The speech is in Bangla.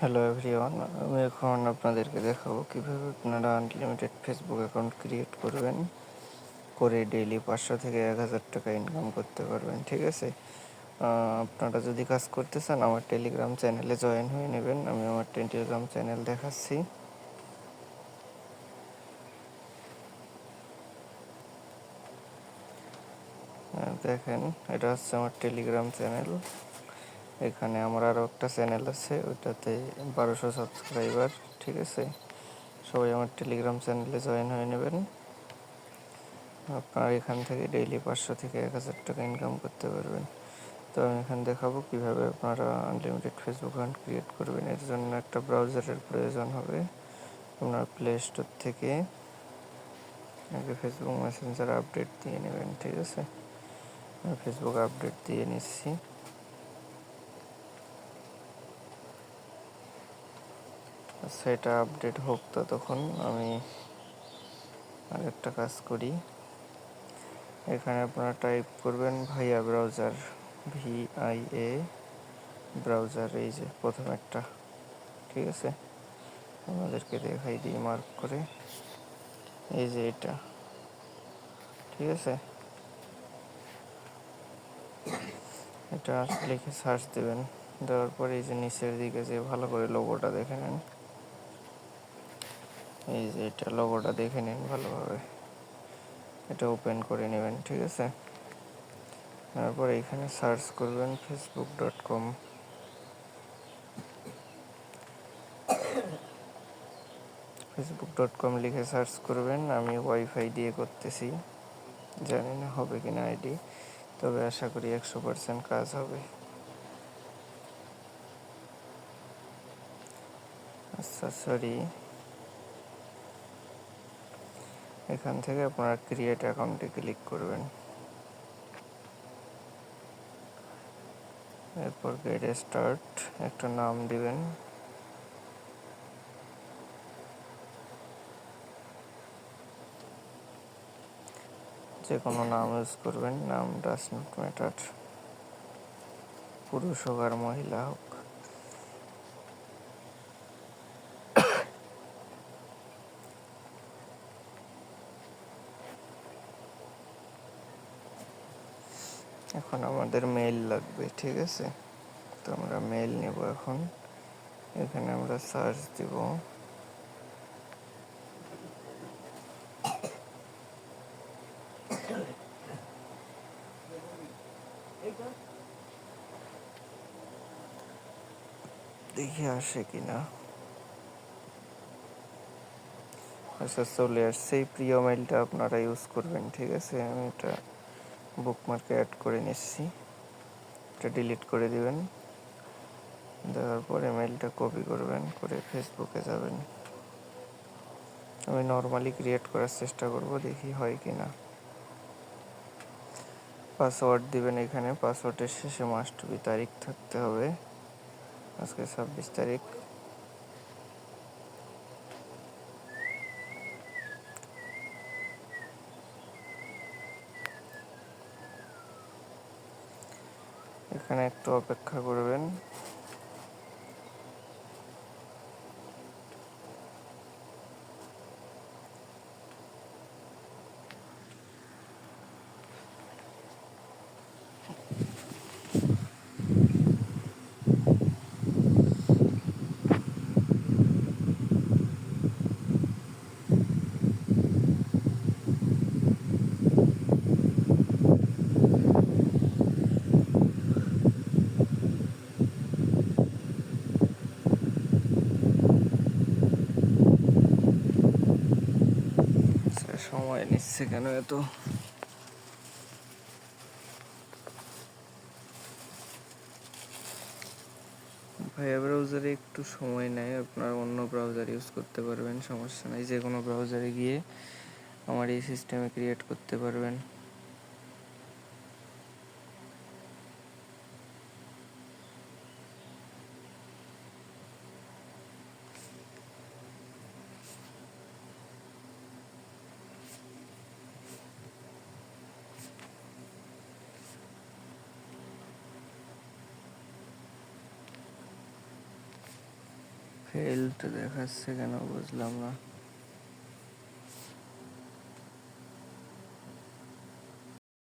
হ্যালো এভরিওয়ান আমি এখন আপনাদেরকে দেখাবো কীভাবে আপনারা আনলিমিটেড ফেসবুক অ্যাকাউন্ট ক্রিয়েট করবেন। করে ডেইলি পাঁচশো থেকে এক হাজার টাকা ইনকাম করতে পারবেন, ঠিক আছে? আপনারা যদি কাজ করতে চান, আমার টেলিগ্রাম চ্যানেলে জয়েন হয়ে নেবেন। আমি আমার টেলিগ্রাম চ্যানেল দেখাচ্ছি। দেখেন, এটা হচ্ছে আমার টেলিগ্রাম চ্যানেল এখানে আমার আরও একটা চ্যানেল আছে, ওইটাতে বারোশো সাবস্ক্রাইবার, ঠিক আছে? সবাই আমার টেলিগ্রাম চ্যানেলে জয়েন হয়ে নেবেন। আপনারা এখান থেকে ডেইলি পাঁচশো থেকে এক হাজার টাকা ইনকাম করতে পারবেন। তো আমি এখানে দেখাবো কীভাবে আপনারা আনলিমিটেড ফেসবুক অ্যাকাউন্ট ক্রিয়েট করবেন। এর জন্য একটা ব্রাউজারের প্রয়োজন হবে। আপনার প্লে স্টোর থেকে আগে ফেসবুক মেসেঞ্জার আপডেট দিয়ে নেবেন, ঠিক আছে? ফেসবুক আপডেট দিয়ে নিচ্ছি। সেটা আপডেট হোক তো তখন আমি আরেকটা কাজ করি। এখানে আপনারা টাইপ করবেন ভাইয়া browser V I A browser এই যে প্রথম একটা, ঠিক আছে? আমাদেরকে দেখাই দিই মার্ক করে। এই যে এটা, ঠিক আছে? এটা লিখে সার্চ দেবেন। দেওয়ার পরে এই যে নিচের দিকে যে ভালো করে লোগোটা দেখে নেন। এই যে এটা লোগোটা দেখে নিন ভালোভাবে। এটা ওপেন করে নেবেন, ঠিক আছে? তারপর এখানে সার্চ করবেন Facebook dot com Facebook dot com লিখে সার্চ করবেন, আমি ওয়াইফাই দিয়ে করতেছি। জানি না হবে কিনা আইডি তবে আশা করি একশো পার্সেন্ট কাজ হবে। আচ্ছা সরি এখান থেকে আপনারা ক্রিয়েট অ্যাকাউন্টে ক্লিক করবেন। এরপর গেট স্টার্ট একটা নাম দিবেন। যে কোনো নাম ইউজ করবেন, নাম ডাস নট ম্যাটার পুরুষ হোক আর মহিলা হোক। এখন আমাদের মেইল লাগবে, ঠিক আছে? তো আমরা মেইল নেব এখন। এখানে আমরা সার্চ দিব। দেখি আসে কিনা। আচ্ছা চলে আসছে। এই প্রিয় মেইলটা আপনারা ইউজ করবেন, ঠিক আছে? আমি এটা বুকমার্কে অ্যাড করে নিচ্ছি। এটা ডিলিট করে দিবেন। দেওয়ার পরে মেলটা কপি করবেন, করে ফেসবুকে যাবেন। আমি নর্মালি ক্রিয়েট করার চেষ্টা করব, দেখি হয় কি না পাসওয়ার্ড দিবেন এখানে পাসওয়ার্ডের শেষে মাস্ট বি তারিখ থাকতে হবে। আজকে ছাব্বিশ তারিখ। এখানে একটু অপেক্ষা করবেন। সময় নিচ্ছে কেন এত? ভাইয়া ব্রাউজারে একটু সময় নেয়, আপনার অন্য ব্রাউজার ইউজ করতে পারবেন, সমস্যা নাই যে কোনো ব্রাউজারে গিয়ে আমার এই সিস্টেমে ক্রিয়েট করতে পারবেন। ফেলড দেখাচ্ছে কেন বুঝলাম না।